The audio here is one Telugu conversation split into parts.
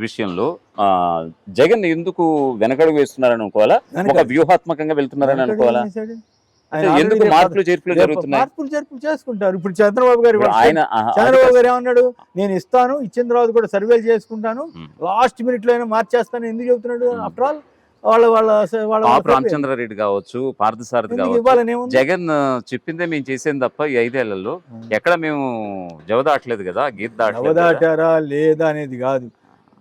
విషయంలో ఆ, జగన్ ఎందుకు వెనకడుగు వేస్తున్నారని అనుకోవాలా? ఒక వ్యూహాత్మకంగా వెళ్తున్నారని అనుకోవాలా? ఎందుకు మార్పులు చేర్పులు రేపు జరుగుతున్నాయి? మార్పులు చేర్పులు చేసుకుంటారు. ఇప్పుడు చంద్రబాబు గారు ఆయన చంద్రబాబు గారు ఏమన్నాడు? నేను ఇస్తాను ఇచ్చిన తర్వాత కూడా సర్వేలు చేసుకుంటాను. లాస్ట్ మినిట్లో అయినా మార్చేస్తాను. ఎందుకు చెబుతున్నాడు. ఆఫ్టర్ ఆల్ వాళ్ళ వాళ్ళ వాళ్ళ. రామచంద్రరెడ్డి కావచ్చు పార్థసారథి కావచ్చు జగన్ చెప్పిందే మేము చేసేది తప్ప ఈ ఐదేళ్ళలో ఎక్కడ మేము జవదాటలేదు కదా గీత. నవదాటారా లేదా అనేది కాదు.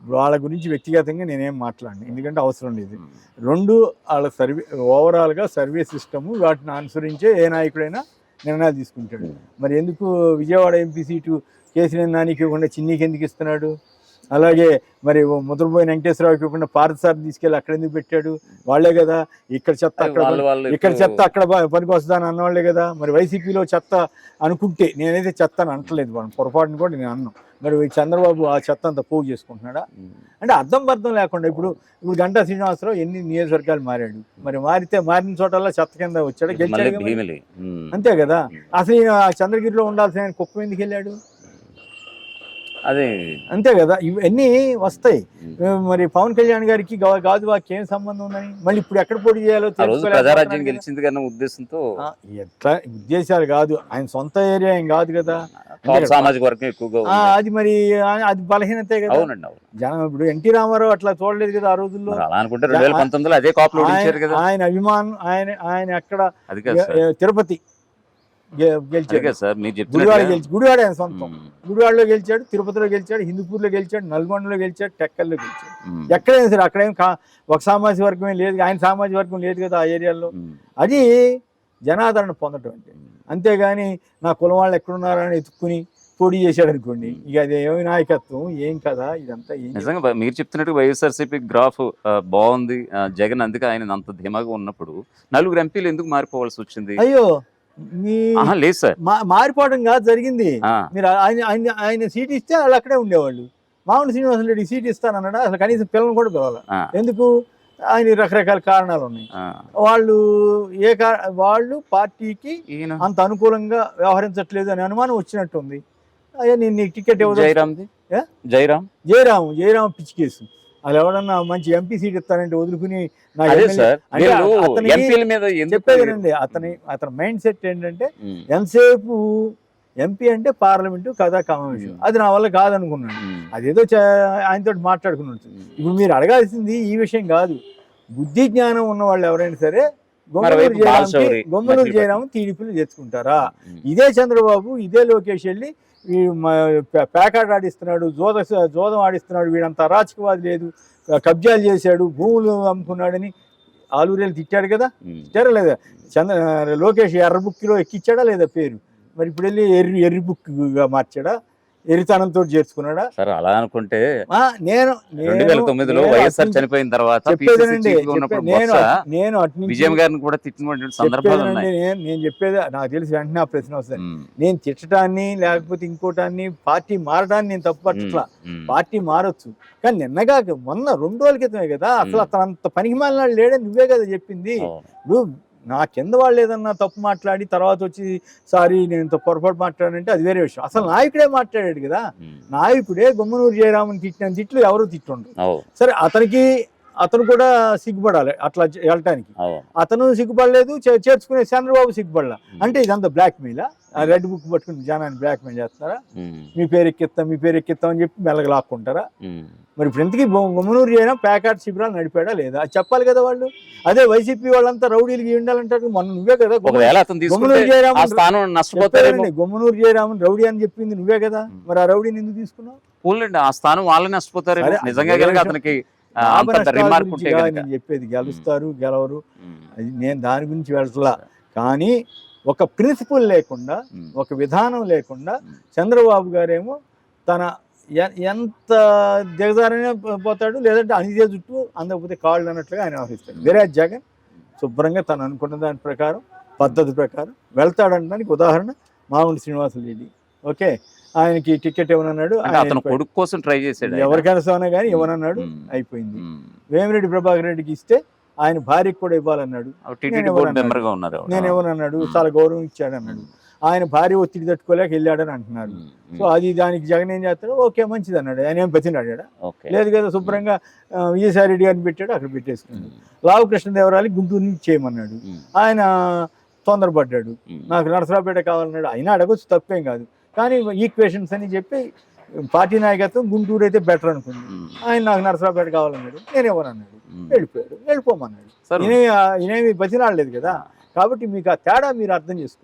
వాళ్ళ గురించి వ్యక్తిగతంగా నేనేం మాట్లాడను. ఎందుకంటే అవసరం లేదు. రెండు వాళ్ళ సర్వే ఓవరాల్గా సర్వే సిస్టము వాటిని అనుసరించే ఏ నాయకుడైనా నిర్ణయాలు తీసుకుంటాడు. మరి ఎందుకు విజయవాడ ఎంపీ సీటు కేసీఆర్ నానికి ఇవ్వకుండా చిన్నీకి ఎందుకు ఇస్తున్నాడు? అలాగే మరి ముద్రపోయిన వెంకటేశ్వరరావుకి ఇవ్వకుండా పార్థసారథి తీసుకెళ్ళి అక్కడ ఎందుకు పెట్టాడు? వాళ్ళే కదా ఇక్కడ చెత్త అక్కడ వాళ్ళు వాళ్ళు ఇక్కడ చెత్త అక్కడ పనికి వస్తుందని అన్నవాళ్ళే కదా. మరి వైసీపీలో చెత్త అనుకుంటే నేనైతే చెత్త అని అంటలేదు వాళ్ళని పొరపాటును కూడా నేను అన్నాను మరి చంద్రబాబు ఆ చెత్త అంతా పోగు చేసుకుంటున్నాడా. అంటే అర్థం అర్థం లేకుండా ఇప్పుడు ఇప్పుడు గంటా శ్రీనివాసరావు ఎన్ని నియోజకవర్గాలు మారాడు? మరి మారితే మారిన చోటల్లా చెత్త కింద వచ్చాడు? గెలిచాడు. అంతే కదా. అసలు చంద్రగిరిలో ఉండాల్సిన కుప్పం ఎందుకు వెళ్ళాడు? అదే. అంతే కదా ఇవన్నీ వస్తాయి. మరి పవన్ కళ్యాణ్ గారికి గాజువాకి ఏం సంబంధం ఉందని? మళ్ళీ ఇప్పుడు ఎక్కడ పోటీ చేయాలో ప్రజారాజ్యం. గెలిచింది కన్నా ఉద్దేశంతో ఎట్లా ఉద్దేశాలు కాదు. ఆయన సొంత ఏరియా ఏం కాదు కదా. సామాజిక వర్గం ఎక్కువగా. అది మరి అది బలహీనతే కదా. అవునండి అవును. జనం ఇప్పుడు ఎన్టీ రామారావు అట్లా చూడలేదు కదా ఆ రోజుల్లో. అలా అనుకుంటే రెండు వేల పంతొమ్మిదిలో అదే కాపులు ఓడించారు కదా. ఆయన అభిమానం ఆయన ఆయన ఏ- తిరుపతి. గెలిచాడు. సార్ మీరు గుడివాడ గెలిచి గుడివాడ ఆయన సొంతం. గుడివాడలో గెలిచాడు తిరుపతిలో గెలిచాడు హిందూపూర్లో గెలిచాడు నల్గొండలో గెలిచాడు టెక్కల్లో గెలిచాడు. ఎక్కడైనా సరే అక్కడేం ఒక సామాజిక వర్గమే లేదు ఆయన సామాజిక వర్గం లేదు కదా ఆ ఏరియాలో. అది జనాదరణ పొందటం అంటే. అంతేగాని నా కులం వాళ్ళు ఎక్కడున్నారని ఎత్తుక్కుని పోటీ చేశాడు అనుకోండి ఇక అది ఏమి నాయకత్వం ఏం కదా ఇదంతా నిజంగా మీరు చెప్తున్నట్టు వైఎస్ఆర్సీపీ గ్రాఫ్ బాగుంది జగన్ అందుకే ఆయన అంత ధీమాగా ఉన్నప్పుడు నలుగురు ఎంపీలు ఎందుకు మారిపోవాల్సి వచ్చింది? అయ్యో! లేదు సార్. మారిపోవడం కాదు జరిగింది. మీరు ఆయన ఆయన ఆయన సీట్ ఇస్తే వాళ్ళు అక్కడే ఉండేవాళ్ళు. మామూలు శ్రీనివాస రెడ్డి సీట్ ఇస్తానన్నాడు? అసలు కనీసం పిల్లలు కూడా పిలవాలి? ఎందుకు? ఆయన రకరకాల కారణాలు ఉన్నాయి. వాళ్ళు ఏ వాళ్ళు పార్టీకి అంత అనుకూలంగా వ్యవహరించట్లేదు అనే అనుమానం వచ్చినట్టుంది. అయ్యా నేను నీకు టికెట్ ఇవ్వదు జయరామ్ది? ఏ? జయరామ్? జయరాము జయరాము పిచ్చి కేసు. అది ఎవడన్నా మంచి ఎంపీ సీట్ ఇస్తానంటే వదులుకుని చెప్పేదేనండి అతని అతని మైండ్ సెట్ ఏంటంటే ఎంతసేపు ఎంపీ అంటే పార్లమెంటు కథా కమావేశం. ఉమ్. అది నా వల్ల కాదనుకున్నాడు. ఉమ్, అదేదో ఆయనతో మాట్లాడుకున్నాడు. ఇప్పుడు మీరు అడగాల్సింది ఈ విషయం కాదు. బుద్ధి జ్ఞానం ఉన్న వాళ్ళు ఎవరైనా సరే మధ్యలో జయరాం టీడీపీలు తెచ్చుకుంటారా. ఇదే చంద్రబాబు ఇదే లోకేష్ వెళ్ళి ఈ మ- పే- పేకాట ఆడిస్తున్నాడు జోద జోదం ఆడిస్తున్నాడు వీడంత అరాచకవాది లేదు. కబ్జాలు చేశాడు భూములు అమ్ముకున్నాడని ఆలూరేలు తిట్టాడు కదా. తిట్టారా లేదా? చంద్ర లోకేష్ ఎర్ర బుక్కిలో ఎక్కిచ్చాడా లేదా పేరు? మరి ఇప్పుడు వెళ్ళి ఎర్రి ఎర్రి బుక్గా మార్చాడా? ఎరితనంతో చేర్చుకున్నాడా? సార్ అలా అనుకుంటే ఆ, నేను రెండు వేల తొమ్మిదిలో వైఎస్ఆర్ చనిపోయిన తర్వాత నేను విజయం గారిని కూడా తిట్టినటువంటి సందర్భాలు నేను చెప్పేది నాకు తెలిసి వెంటనే ఆ ప్రశ్న వస్తుంది. నేను తిట్టడాన్ని లేకపోతే ఇంకోటాన్ని పార్టీ మారడాన్ని నేను తప్పు పట్టట్లా. పార్టీ మారొచ్చు. కానీ నిన్నగా మొన్న రెండు రోజుల క్రితమే కదా అసలు. అతను అంత పనికి మాలినాడు లేడే నువ్వే కదా చెప్పింది. అవును. నా కింద వాళ్ళు ఏదన్నా తప్పు మాట్లాడి తర్వాత వచ్చి సారీ నేను ఇంత పొరపాటు మాట్లాడానంటే అది వేరే విషయం. అసలు నాయకుడే మాట్లాడాడు కదా. నాయకుడే గొమ్మనూరు జయరామన్ తిట్టిన తిట్లు ఎవరు తిట్టుండ్రు? సరే అతనికి అతను కూడా సిగ్గుపడాలి అట్లా వెళ్ళటానికి. అతను సిగ్గుపడలేదు చేర్చుకునే చంద్రబాబు సిగ్గుపడలా. అంటే ఇదంతా బ్లాక్ మెయిల్ ఆ రెడ్ బుక్ పట్టుకుని జనాన్ని బ్లాక్ మెయిల్ చేస్తారా మీ పేరు ఎక్కిస్తాం మీ పేరు ఎక్కిస్తాం అని చెప్పి మెల్లగా లాక్కుంటారా. మరి ఇప్పుడు ఇంతకీ గుమ్మనూరు చేయడం ప్యాకాట్ శిబిరాలు నడిపాడా లేదా? అది చెప్పాలి కదా వాళ్ళు. అదే వైసీపీ వాళ్ళంతా రౌడీలకి ఉండాలంటారు మొన్న నువ్వే కదా గుమ్మనూరు జయరామన్ గుమ్మనూరు రౌడీ అని చెప్పింది నువ్వే కదా. మరి ఆ రౌడీని ఎందుకు తీసుకున్నావు? ఆ స్థానం వాళ్ళని నిజంగా కనుక విషయం. అతనికి నేను చెప్పేది. గెలుస్తారు గెలవరు. అది నేను దాని గురించి వెళ్తలా. కానీ ఒక ప్రిన్సిపల్ లేకుండా ఒక విధానం లేకుండా. చంద్రబాబు గారేమో తన ఎంత దిగజారనే పోతాడు లేదంటే అనిదే జుట్టు అందకపోతే కాళ్ళు అన్నట్లుగా ఆయన వ్యవహరిస్తాడు వేరే జగన్ శుభ్రంగా తను అనుకున్న దాని ప్రకారం పద్ధతి ప్రకారం వెళ్తాడనడానికి ఉదాహరణ మామూలు శ్రీనివాసులు రెడ్డి. ఓకే ఆయనకి టికెట్ ఇవ్వనన్నాడు అతను కొడుకు కోసం ట్రై ఆయన. ఎవరికైనా సోనా కానీ ఇవ్వనన్నాడు అయిపోయింది. వేమిరెడ్డి ప్రభాకర్ రెడ్డికి ఇస్తే ఆయన భార్యకి కూడా ఇవ్వాలన్నాడు. నేను ఇవ్వనన్నాడు. చాలా గౌరవం ఇచ్చాడు అన్నాడు ఆయన భార్య ఒత్తిడి తట్టుకోలేక వెళ్ళాడని అంటున్నారు. సో అది దానికి జగన్ ఏం చేస్తాడు? ఓకే మంచిది అన్నాడు. ఆయన ఏం బతినాడా ఓకే. లేదు కదా శుభ్రంగా విజయసాయి రెడ్డి గారిని పెట్టాడు అక్కడ పెట్టేసుకున్నాడు. లావు కృష్ణదేవరాయలు గుంటూరు నుంచి చేయమన్నాడు. ఆయన తొందరపడ్డాడు. నాకు నరసరావుపేట కావాలన్నాడు. అయినా అడగొచ్చు తప్పేం కాదు. కానీ ఈక్వేషన్స్ అని చెప్పి పార్టీ నాయకత్వం గుంటూరు అయితే బెటర్ అనుకుంది. ఆయన నాకు నరసరావుపేట కావాలన్నాడు నేను ఉమ్. వెళ్ళిపోయాడు. వెళ్ళిపోమన్నాడు. ఇనేమి ఇనేమి బతినాడలేదు కదా. కాబట్టి మీకు ఆ తేడా మీరు అర్థం చేసుకోండి.